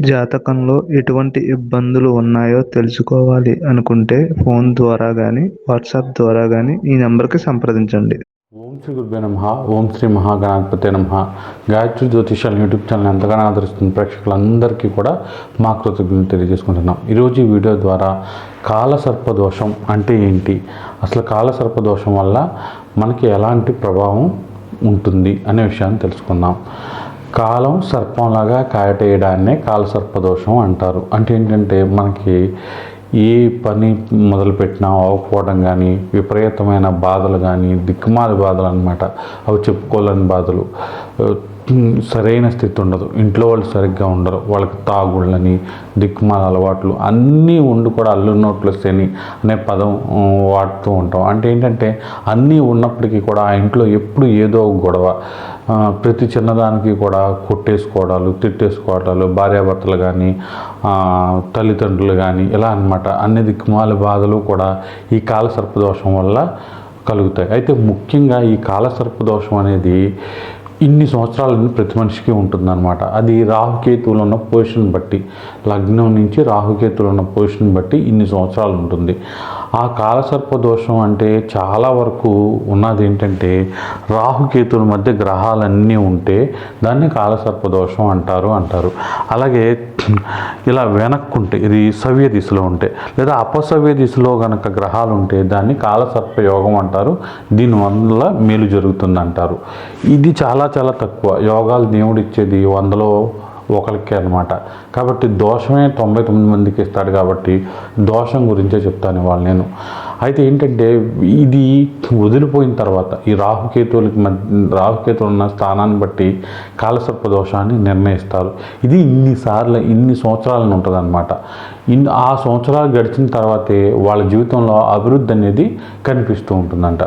జాతకంలో ఎటువంటి ఇబ్బందులు ఉన్నాయో తెలుసుకోవాలి అనుకుంటే ఫోన్ ద్వారా కానీ వాట్సాప్ ద్వారా కానీ ఈ నెంబర్కి సంప్రదించండి. ఓం శ్రీ గురుభ్యో నమ. ఓం శ్రీ మహాగణాధిపతి నమ. గాయత్రి జ్యోతిషాలు యూట్యూబ్ ఛానల్ ఎంతగానో ఆదరిస్తున్న ప్రేక్షకులందరికీ కూడా మా కృతజ్ఞతలు తెలియజేసుకుంటున్నాం. ఈరోజు ఈ వీడియో ద్వారా కాలసర్ప దోషం అంటే ఏంటి? అసలు కాలసర్ప దోషం వల్ల మనకి ఎలాంటి ప్రభావం ఉంటుంది అనే విషయాన్ని తెలుసుకుందాం. కాలం సర్పంలాగా కాయటేయడాన్నే కాలసర్పదోషం అంటారు. అంటే ఏంటంటే మనకి ఏ పని మొదలుపెట్టినా అవ్వకపోవడం కానీ విపరీతమైన బాధలు కానీ దిక్కుమాలి బాధలు అనమాట అవి చెప్పుకోలేని బాధలు. సరైన స్థితి ఉండదు. ఇంట్లో వాళ్ళు సరిగ్గా ఉండరు. వాళ్ళకి తాగుళ్ళని దిక్కుమాల అలవాట్లు అన్నీ ఉండి కూడా అల్లున్నట్లు శని అనే పదం వాడుతూ ఉంటాం. అంటే ఏంటంటే అన్నీ ఉన్నప్పటికీ కూడా ఆ ఇంట్లో ఎప్పుడు ఏదో ఒక గొడవ ప్రతి చిన్నదానికి కూడా కొట్టేసుకోవడాలు తిట్టేసుకోవడాలు భార్యాభర్తలు కానీ తల్లిదండ్రులు కానీ ఇలా అన్నమాట. అన్ని దిక్కుమాల బాధలు కూడా ఈ కాల దోషం వల్ల కలుగుతాయి. అయితే ముఖ్యంగా ఈ కాల దోషం అనేది ఇన్ని సంవత్సరాలు ప్రతి మనిషికి ఉంటుందన్నమాట. అది రాహుకేతువులు ఉన్న పొజిషన్ బట్టి లగ్నం నుంచి రాహుకేతువులు ఉన్న పొజిషన్ బట్టి ఇన్ని సంవత్సరాలు ఉంటుంది. ఆ కాలసర్ప దోషం అంటే చాలా వరకు ఉన్నది ఏంటంటే రాహుకేతువుల మధ్య గ్రహాలన్నీ ఉంటే దాన్ని కాలసర్ప దోషం అంటారు అంటారు. అలాగే ఇలా వెనక్కుంటే ఇది సవ్య దిశలో ఉంటే లేదా అపసవ్య దిశలో గనక గ్రహాలు ఉంటే దాన్ని కాలసర్ప యోగం అంటారు. దీనివల్ల మేలు జరుగుతుంది అంటారు ఇది చాలా చాలా తక్కువ. యోగాలు దేవుడు ఇచ్చేది వందలో ఒకరికే అనమాట కాబట్టి దోషమే తొంభై తొమ్మిది మందికి ఇస్తాడు కాబట్టి దోషం గురించే చెప్తాను ఇవాళ నేను. అయితే ఏంటంటే ఇది వదిలిపోయిన తర్వాత ఈ రాహుకేతువులకి మధ్య రాహుకేతువులు ఉన్న స్థానాన్ని బట్టి కాలసర్ప దోషాన్ని నిర్ణయిస్తారు. ఇది ఇన్నిసార్లు ఇన్ని సంవత్సరాలను ఉంటుంది అనమాట ఇన్ ఆ సంవత్సరాలు గడిచిన తర్వాతే వాళ్ళ జీవితంలో అభివృద్ధి అనేది కనిపిస్తూ ఉంటుందంట.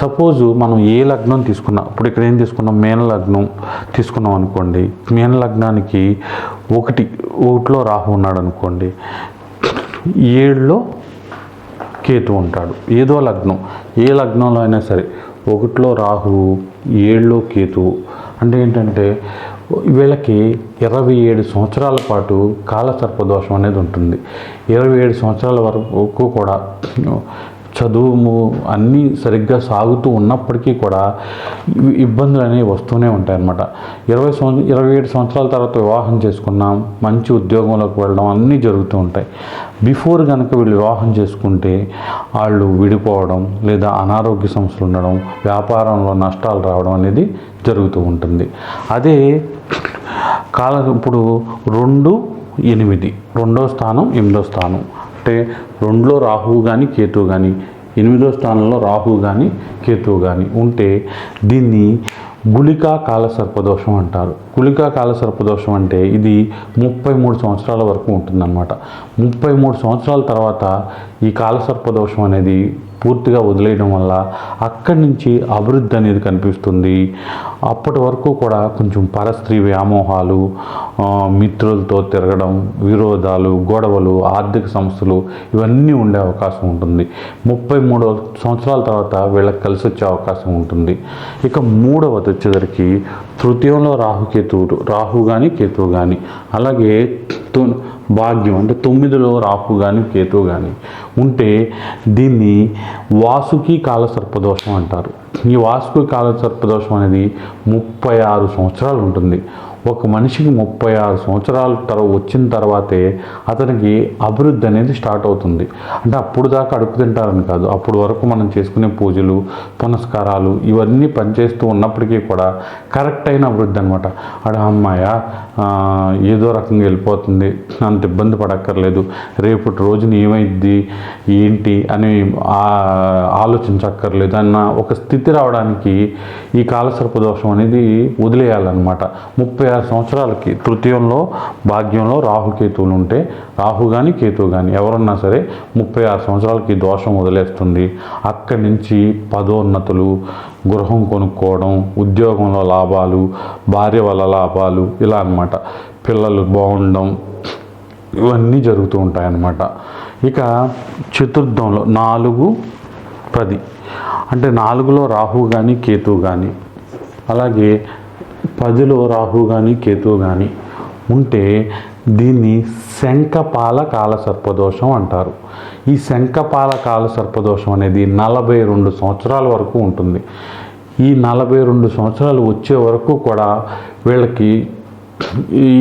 సపోజు మనం ఏ లగ్నం తీసుకున్నాం ఇప్పుడు ఇక్కడ ఏం తీసుకున్నాం? మేన లగ్నం తీసుకున్నాం అనుకోండి. మేన లగ్నానికి ఒకటి ఒకటిలో రాహు ఉన్నాడు అనుకోండి ఏడులో కేతు ఉంటాడు ఏదో లగ్నం. ఏ లగ్నంలో అయినా సరే ఒకటిలో రాహువు ఏడులో కేతు. అంటే ఏంటంటే వీళ్ళకి ఇరవై ఏడు సంవత్సరాల పాటు కాలసర్పదోషం అనేది ఉంటుంది. ఇరవై ఏడు సంవత్సరాల వరకు కూడా చదువు అన్నీ సరిగ్గా సాగుతూ ఉన్నప్పటికీ కూడా ఇబ్బందులు అనేవి వస్తూనే ఉంటాయి అన్నమాట ఇరవై సంవత్సరం ఇరవై ఏడు సంవత్సరాల తర్వాత వివాహం చేసుకున్నాం మంచి ఉద్యోగంలోకి వెళ్ళడం అన్నీ జరుగుతూ ఉంటాయి. బిఫోర్ కనుక వీళ్ళు వివాహం చేసుకుంటే వాళ్ళు విడిపోవడం లేదా అనారోగ్య సమస్యలు ఉండడం వ్యాపారంలో నష్టాలు రావడం అనేది జరుగుతూ ఉంటుంది. అదే కాల ఇప్పుడు రెండు ఎనిమిది రెండో స్థానం ఎనిమిదో స్థానం. అంటే రెండులో రాహువు కానీ కేతువు కానీ ఎనిమిదో స్థానంలో రాహువు కానీ కేతువు కానీ ఉంటే దీన్ని గుళికా కాల సర్పదోషం అంటారు. గుళికా కాల సర్పదోషం అంటే ఇది ముప్పై మూడు సంవత్సరాల వరకు ఉంటుందన్నమాట. ముప్పై మూడు సంవత్సరాల తర్వాత ఈ కాల సర్పదోషం అనేది పూర్తిగా వదిలేయడం వల్ల అక్కడి నుంచి అభివృద్ధి అనేది కనిపిస్తుంది. అప్పటి వరకు కూడా కొంచెం పరస్త్రీ వ్యామోహాలు మిత్రులతో తిరగడం విరోధాలు గొడవలు ఆర్థిక సమస్యలు ఇవన్నీ ఉండే అవకాశం ఉంటుంది. ముప్పై మూడు సంవత్సరాల తర్వాత వీళ్ళకి కలిసి వచ్చే అవకాశం ఉంటుంది. ఇక మూడవది వచ్చేసరికి తృతీయంలో రాహుకేతువులు రాహు కానీ కేతువు కానీ అలాగే భాగ్యం అంటే తొమ్మిదిలో రాహు కానీ కేతువు కానీ ఉంటే దీన్ని వాసుకి కాల సర్పదోషం అంటారు. ఈ వాసుకి కాల సర్పదోషం అనేది ముప్పై ఆరు సంవత్సరాలు ఉంటుంది. ఒక మనిషికి ముప్పై ఆరు సంవత్సరాల తర్వాత వచ్చిన తర్వాతే అతనికి అభివృద్ధి అనేది స్టార్ట్ అవుతుంది. అంటే అప్పుడు దాకా అడుపు తింటారని కాదు. అప్పుడు వరకు మనం చేసుకునే పూజలు పునస్కారాలు ఇవన్నీ పనిచేస్తూ ఉన్నప్పటికీ కూడా కరెక్ట్ అయిన అభివృద్ధి అనమాట అడ అమ్మాయ ఏదో రకంగా వెళ్ళిపోతుంది. అంత ఇబ్బంది పడక్కర్లేదు. రేపటి రోజున ఏమైద్ది? ఏంటి? అని ఆలోచించక్కర్లేదు అన్న ఒక స్థితి రావడానికి ఈ కాలసర్పదోషం అనేది వదిలేయాలన్నమాట. ముప్పై ఆరు సంవత్సరాలకి తృతీయంలో భాగ్యంలో రాహుకేతువులు ఉంటే రాహు కానీ కేతువు కానీ ఎవరున్నా సరే ముప్పై ఆరు సంవత్సరాలకి దోషం వదిలేస్తుంది. అక్కడి నుంచి పదోన్నతులు గృహం కొనుక్కోవడం ఉద్యోగంలో లాభాలు భార్య వల్ల లాభాలు ఇలా అన్నమాట. పిల్లలు బాగుండడం ఇవన్నీ జరుగుతూ ఉంటాయన్నమాట. ఇక చతుర్థంలో నాలుగు పది. అంటే నాలుగులో రాహు కానీ కేతువు కానీ అలాగే పదిలో రాహు కానీ కేతువు కానీ ఉంటే దీన్ని శంఖపాల కాల సర్పదోషం అంటారు. ఈ శంఖపాల కాల సర్పదోషం అనేది నలభై రెండు సంవత్సరాల వరకు ఉంటుంది. ఈ నలభై రెండు సంవత్సరాలు వచ్చే వరకు కూడా వీళ్ళకి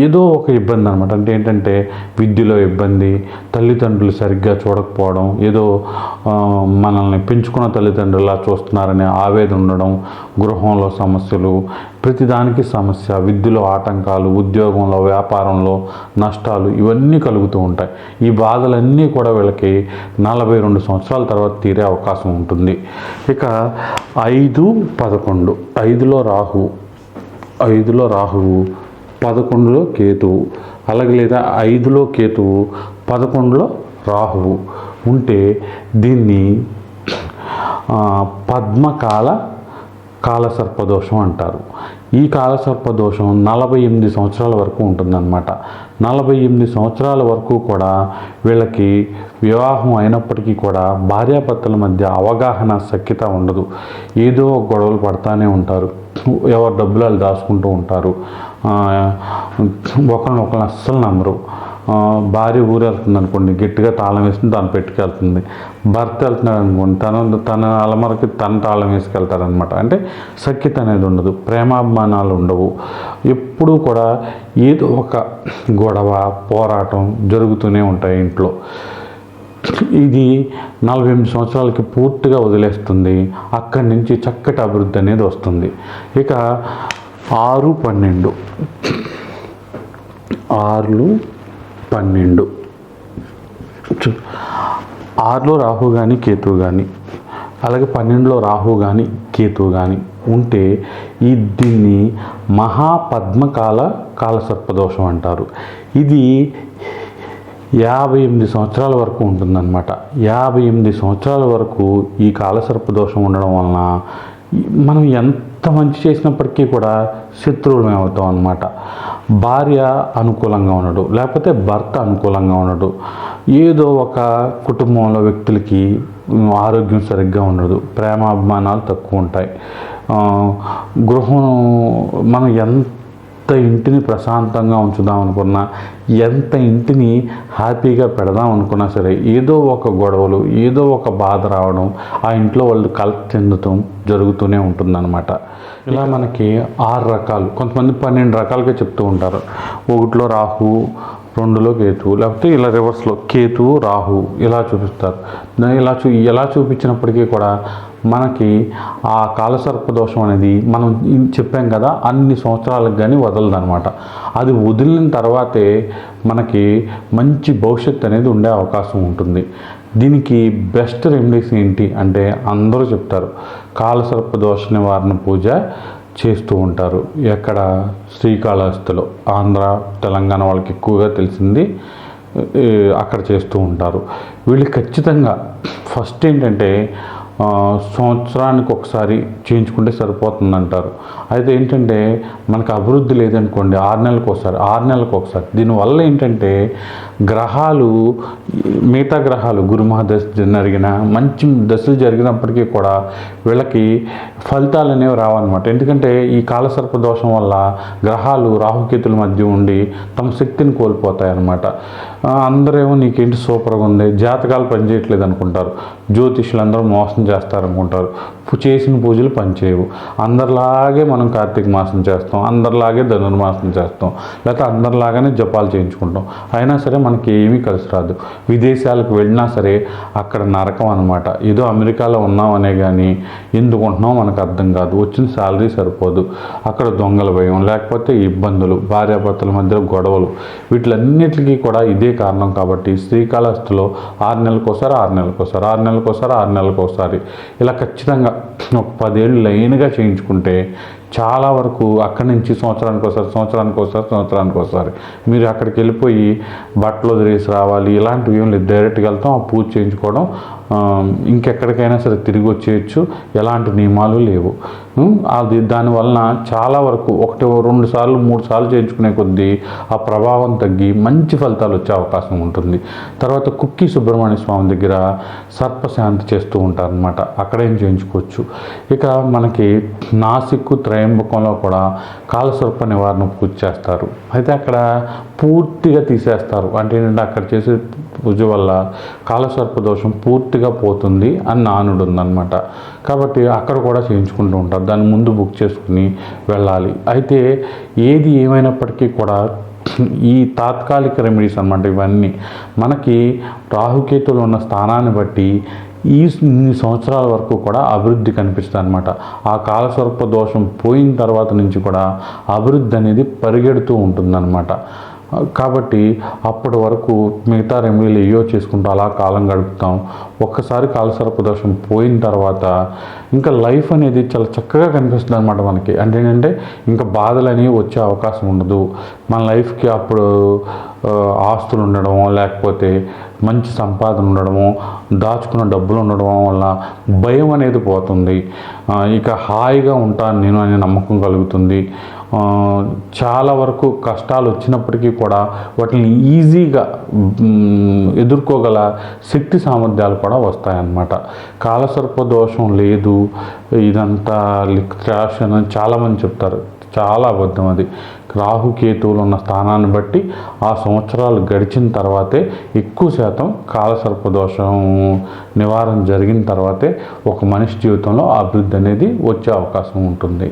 ఏదో ఒక ఇబ్బంది అనమాట అంటే ఏంటంటే విద్యలో ఇబ్బంది తల్లిదండ్రులు సరిగ్గా చూడకపోవడం ఏదో మనల్ని పెంచుకున్న తల్లిదండ్రులా చూస్తున్నారనే ఆవేదన ఉండడం గృహంలో సమస్యలు ప్రతిదానికి సమస్య విద్యలో ఆటంకాలు ఉద్యోగంలో వ్యాపారంలో నష్టాలు ఇవన్నీ కలుగుతూ ఉంటాయి. ఈ బాధలన్నీ కూడా వీళ్ళకి నలభై రెండు సంవత్సరాల తర్వాత తీరే అవకాశం ఉంటుంది. ఇక ఐదు పదకొండు ఐదులో రాహు ఐదులో రాహువు పదకొండులో కేతువు అలాగే లేదా ఐదులో కేతువు పదకొండులో రాహువు ఉంటే దీన్ని ఆ, పద్మకాల కాలసర్పదోషం అంటారు. ఈ కాలసర్ప దోషం నలభై ఎనిమిది సంవత్సరాల వరకు ఉంటుందన్నమాట. నలభై ఎనిమిది సంవత్సరాల వరకు కూడా వీళ్ళకి వివాహం అయినప్పటికీ కూడా భార్యాభర్తల మధ్య అవగాహన సఖ్యత ఉండదు. ఏదో ఒక గొడవలు పడతానే ఉంటారు. ఎవరు డబ్బులు వాళ్ళు దాచుకుంటూ ఉంటారు. ఒకరినొకరు అస్సలు నమ్మరు. భార్య ఊరు వెళ్తుంది అనుకోండి గట్టిగా తాళం వేసుకుని తను పెట్టుకెళ్తుంది. భర్త వెళ్తున్నాడు అనుకోండి తన తన అలమరకి తన తాళం వేసుకెళ్తారనమాట అంటే సఖ్యత అనేది ఉండదు ప్రేమాభిమానాలు ఉండవు. ఎప్పుడూ కూడా ఏదో ఒక గొడవ పోరాటం జరుగుతూనే ఉంటాయి ఇంట్లో. ఇది నలభై ఎనిమిది సంవత్సరాలకి పూర్తిగా వదిలేస్తుంది అక్కడి నుంచి చక్కటి అభివృద్ధి అనేది వస్తుంది. ఇక ఆరు పన్నెండు. ఆరులు పన్నెండు. ఆరులో రాహు కానీ కేతువు కానీ అలాగే పన్నెండులో రాహు కానీ కేతువు కానీ ఉంటే ఈ దీన్ని మహాపద్మకాల కాలసర్పదోషం అంటారు. ఇది యాభై ఎనిమిది సంవత్సరాల వరకు ఉంటుందన్నమాట. యాభై ఎనిమిది సంవత్సరాల వరకు ఈ కాలసర్పదోషం ఉండడం వలన మనం ఎంత మంచి చేసినప్పటికీ కూడా శత్రువులమే అవుతాం అనమాట భార్య అనుకూలంగా ఉండడు లేకపోతే భర్త అనుకూలంగా ఉండడు. ఏదో ఒక కుటుంబంలో వ్యక్తులకి ఆరోగ్యం సరిగ్గా ఉండదు ప్రేమాభిమానాలు తక్కువ ఉంటాయి. గృహం మనం ఎంత ఎంత ఇంటిని ప్రశాంతంగా ఉంచుదాం అనుకున్నా ఎంత ఇంటిని హ్యాపీగా పెడదాం అనుకున్నా సరే ఏదో ఒక గొడవలు ఏదో ఒక బాధ రావడం ఆ ఇంట్లో వాళ్ళు కలెక్ట్ చెందటం జరుగుతూనే ఉంటుందన్నమాట. ఇలా మనకి ఆరు రకాలు కొంతమంది పన్నెండు రకాలుగా చెప్తూ ఉంటారు. ఒకటిలో రాహు రెండులో కేతువు లేకపోతే ఇలా రివర్స్లో కేతువు రాహు ఇలా చూపిస్తారు. ఇలా చూ ఎలా చూపించినప్పటికీ కూడా మనకి ఆ కాలసర్ప దోషం అనేది మనం చెప్పాం కదా అన్ని సంవత్సరాలకు కానీ వదలదనమాట అది వదిలిన తర్వాతే మనకి మంచి భవిష్యత్తు అనేది ఉండే అవకాశం ఉంటుంది. దీనికి బెస్ట్ రెమెడీస్ ఏంటి అంటే అందరూ చెప్తారు. కాలసర్ప దోష నివారణ పూజ చేస్తూ ఉంటారు. ఎక్కడ? శ్రీకాళహస్తిలో. ఆంధ్ర తెలంగాణ వాళ్ళకి ఎక్కువగా తెలిసింది అక్కడ చేస్తూ ఉంటారు. వీళ్ళు ఖచ్చితంగా ఫస్ట్ ఏంటంటే సంవత్సరానికి ఒకసారి చేయించుకుంటే సరిపోతుంది అంటారు అయితే ఏంటంటే మనకు అభివృద్ధి లేదనుకోండి ఆరు నెలలకు ఒకసారి ఆరు నెలలకు ఒకసారి. దీనివల్ల ఏంటంటే గ్రహాలు మిగతా గ్రహాలు గురుమహాదశ జరిగిన మంచి దశలు జరిగినప్పటికీ కూడా వీళ్ళకి ఫలితాలు అనేవి రావన్నమాట. ఎందుకంటే ఈ కాలసర్ప దోషం వల్ల గ్రహాలు రాహుకేతుల మధ్య ఉండి తమ శక్తిని కోల్పోతాయి అన్నమాట అందరేమో నీకేంటి సూపర్గా ఉంది? జాతకాలు పనిచేయట్లేదు అనుకుంటారు. జ్యోతిష్యులు అందరూ మోసం చేస్తారనుకుంటారు. చేసిన పూజలు పనిచేయవు అందరిలాగే మనం కార్తీక మాసం చేస్తాం. అందరిలాగే ధనుర్మాసం చేస్తాం. లేకపోతే అందరిలాగానే జపాలు చేయించుకుంటాం. అయినా సరే మనకి ఏమీ కలిసి రాదు. విదేశాలకు వెళ్ళినా సరే అక్కడ నరకం అనమాట ఏదో అమెరికాలో ఉన్నామనే కానీ ఎందుకు ఉంటున్నాం మనకు అర్థం కాదు. వచ్చిన శాలరీ సరిపోదు. అక్కడ దొంగల భయం. లేకపోతే ఇబ్బందులు. భార్యాభర్తల మధ్య గొడవలు. వీటిలన్నిటికీ కూడా ఇదే కారణం కాబట్టి శ్రీకాళహస్తిలో ఆరు నెలలకోసారి ఆరు నెలలకోసారి ఒకసారి ఆరు నెలలకోసారి ఆరు నెలలకోసారి. ఇలా ఖచ్చితంగా ఒక పదేళ్ళు లైన్గా చేయించుకుంటే చాలా వరకు అక్కడి నుంచి సంవత్సరానికి ఒకసారి సంవత్సరానికి ఒకసారి సంవత్సరానికి ఒకసారి మీరు అక్కడికి వెళ్ళిపోయి బట్టలు వదిలేసి రావాలి ఇలాంటివి ఏం లేదు. డైరెక్ట్గా వెళ్తాం ఆ పూజ చేయించుకోవడం ఇంకెక్కడికైనా సరే తిరిగి వచ్చేయచ్చు. ఎలాంటి నియమాలు లేవు. అది దానివలన చాలా వరకు ఒకటి రెండు సార్లు మూడు సార్లు చేయించుకునే కొద్దీ ఆ ప్రభావం తగ్గి మంచి ఫలితాలు వచ్చే అవకాశం ఉంటుంది. తర్వాత కుక్కి సుబ్రహ్మణ్య స్వామి దగ్గర సర్పశాంతి చేస్తూ ఉంటారనమాట అక్కడ ఏం చేయించుకోవచ్చు. ఇక మనకి నాసిక్ త్రయంబకంలో కూడా కాలసర్ప నివారణ పూజ చేస్తారు. అయితే అక్కడ పూర్తిగా తీసేస్తారు. అంటే ఏంటంటే అక్కడ చేసే పూజ వల్ల కాలసర్ప దోషం పూర్తిగా పోతుంది అని నానుడు ఉందన్నమాట. కాబట్టి అక్కడ కూడా చేయించుకుంటూ ఉంటారు. దాన్ని ముందు బుక్ చేసుకుని వెళ్ళాలి. అయితే ఏది ఏమైనప్పటికీ కూడా ఈ తాత్కాలిక రెమెడీస్ అనమాట ఇవన్నీ. మనకి రాహుకేతులు ఉన్న స్థానాన్ని బట్టి ఈ సంవత్సరాల వరకు కూడా అభివృద్ధి కనిపిస్తుంది అనమాట ఆ కాలస్వరూప దోషం పోయిన తర్వాత నుంచి కూడా అభివృద్ధి అనేది పరిగెడుతూ ఉంటుందన్నమాట. కాబట్టి అప్పటి వరకు మిగతా రెమెడీలు ఏయో చేసుకుంటూ అలా కాలం గడుపుతాం. ఒక్కసారి కాలసర్ప దోషం పోయిన తర్వాత ఇంకా లైఫ్ అనేది చాలా చక్కగా కనిపిస్తుంది అనమాట మనకి. అంటే ఏంటంటే ఇంకా బాధలని వచ్చే అవకాశం ఉండదు. మన లైఫ్కి అప్పుడు ఆస్తులు ఉండడమో లేకపోతే మంచి సంపాదన ఉండడము దాచుకున్న డబ్బులు ఉండడం వల్ల భయం అనేది పోతుంది. ఇక హాయిగా ఉంటాను నేను అనే నమ్మకం కలుగుతుంది. చాలా వరకు కష్టాలు వచ్చినప్పటికీ కూడా వాటిని ఈజీగా ఎదుర్కోగల శక్తి సామర్థ్యాలు కూడా వస్తాయన్నమాట. కాలసర్ప దోషం లేదు ఇదంతా లిక్ట్రాషన్ అని చాలామంది చెప్తారు. చాలా అబద్ధం అది. రాహుకేతువులు ఉన్న స్థానాన్ని బట్టి ఆ సంవత్సరాలు గడిచిన తర్వాతే ఎక్కువ శాతం కాలసర్ప దోషం నివారణ జరిగిన తర్వాతే ఒక మనిషి జీవితంలో అభివృద్ధి అనేది వచ్చే అవకాశం ఉంటుంది.